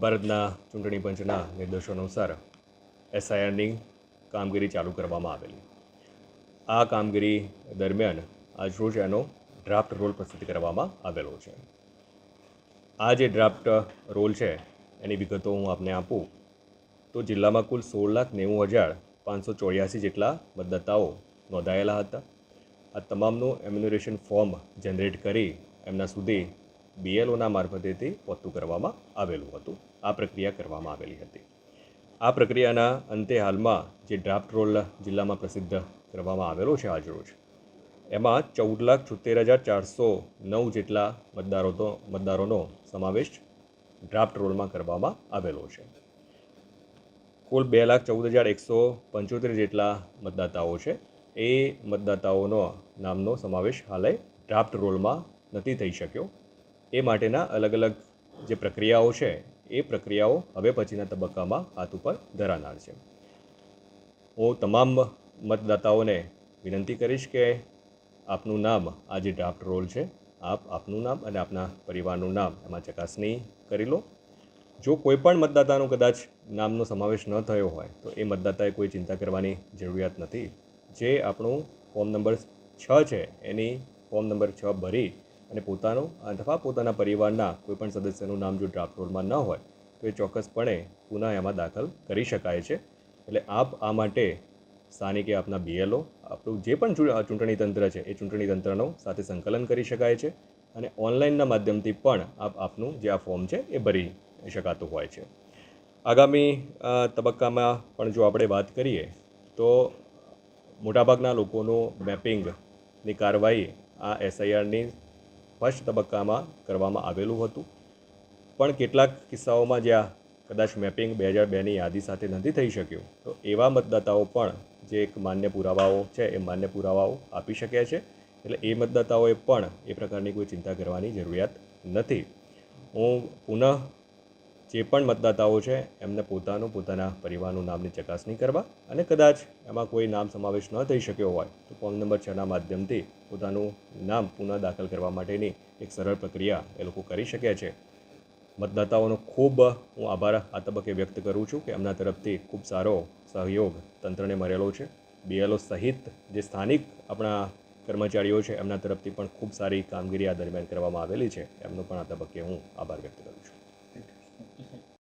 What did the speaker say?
ભારતના ચૂંટણી પંચના નિર્દેશો અનુસાર એસઆઈઆરની કામગીરી ચાલુ કરવામાં આવેલી. આ કામગીરી દરમિયાન આજરોજ એનો ડ્રાફ્ટ રોલ પ્રસિદ્ધ કરવામાં આવેલો છે. આ જે ડ્રાફ્ટ રોલ છે, એની વિગતો હું આપને આપું. તો જિલ્લામાં કુલ સોળ લાખ નેવું હજાર પાંચસો ચોર્યાસી જેટલા મતદાતાઓ નોંધાયેલા હતા. આ તમામનું એમ્યુનરેશન ફોર્મ જનરેટ કરી એમના સુધી બીએલઓના મારફતેથી પહોંચતું કરવામાં આવેલું હતું. આ પ્રક્રિયા કરવામાં આવેલી હતી. આ પ્રક્રિયાના અંતે હાલમાં જે ડ્રાફ્ટ રોલ જિલ્લામાં પ્રસિદ્ધ કરવામાં આવેલો છે આજરોજ એમાં ચૌદ લાખ છોતેર હજાર ચારસો નવ જેટલા મતદારો તો, મતદારોનો સમાવેશ ડ્રાફ્ટ રોલમાં કરવામાં આવેલો છે. કુલ બે લાખ ચૌદ હજાર એકસો પંચોતેર જેટલા મતદાતાઓ છે. એ મતદાતાઓનો નામનો સમાવેશ હાલે ડ્રાફ્ટ રોલમાં નથી થઈ શક્યો. એ માટેના અલગ અલગ જે પ્રક્રિયાઓ છે, એ પ્રક્રિયાઓ હવે પછીના તબક્કામાં હાથ ઉપર ધરાનાર છે. હું તમામ મતદાતાઓને વિનંતી કરીશ કે આપનું નામ, આ જે ડ્રાફ્ટ રોલ છે, આપ આપનું નામ અને આપના પરિવારનું નામ એમાં ચકાસણી કરી લો. જો કોઈ પણ મતદાતાનું કદાચ નામનો સમાવેશ ન થયો હોય, તો એ મતદાતાએ કોઈ ચિંતા કરવાની જરૂરિયાત નથી. જે આપણું ફોર્મ નંબર છ છે, એની ફોર્મ નંબર છ ભરી અને પોતાનું અથવા પોતાના પરિવારના કોઈપણ સદસ્યનું નામ જો ડ્રાફ્ટ રોલમાં ન હોય, તો એ ચોક્કસપણે પુનઃ એમાં દાખલ કરી શકાય છે. એટલે આપ આ માટે સ્થાનિકે આપના બીએલઓ આપણું જે પણ ચૂંટણી તંત્ર છે, એ ચૂંટણી તંત્રનો સાથે સંકલન કરી શકાય છે અને ઓનલાઈનના માધ્યમથી પણ આપ આપનું જે આ ફોર્મ છે, એ ભરી શકાતું હોય છે. આગામી તબક્કામાં પણ જો આપણે વાત કરીએ, તો મોટાભાગના લોકોનું મેપિંગની કાર્યવાહી આ એસઆઈઆરની ફર્સ્ટ તબક્કામાં કરવામાં આવેલું હતું. પણ કેટલાક કિસ્સાઓમાં જ્યાં કદાચ મેપિંગ બે હજાર બેની યાદી સાથે નથી થઈ શક્યું, તો એવા મતદાતાઓ પણ જે એક માન્ય પુરાવાઓ છે, એ માન્ય પુરાવાઓ આપી શકે છે. એટલે એ મતદાતાઓએ પણ એ પ્રકારની કોઈ ચિંતા કરવાની જરૂરિયાત નથી. હું પુનઃ જે પણ મતદાતાઓ છે, એમને પોતાનું, પોતાના પરિવારનું નામની ચકાસણી કરવા અને કદાચ એમાં કોઈ નામ સમાવેશ ન થઈ શક્યો હોય, તો ફોર્મ નંબર છના માધ્યમથી પોતાનું નામ પુનઃ દાખલ કરવા માટેની એક સરળ પ્રક્રિયા એ લોકો કરી શકે છે. મતદાતાઓનો ખૂબ હું આભાર આ તબક્કે વ્યક્ત કરું છું કે એમના તરફથી ખૂબ સારો સહયોગ તંત્રને મળેલો છે. બીએલઓ સહિત જે સ્થાનિક આપણા કર્મચારીઓ છે, એમના તરફથી પણ ખૂબ સારી કામગીરી આ દરમિયાન કરવામાં આવેલી છે. એમનો પણ આ તબક્કે હું આભાર વ્યક્ત કરું છું.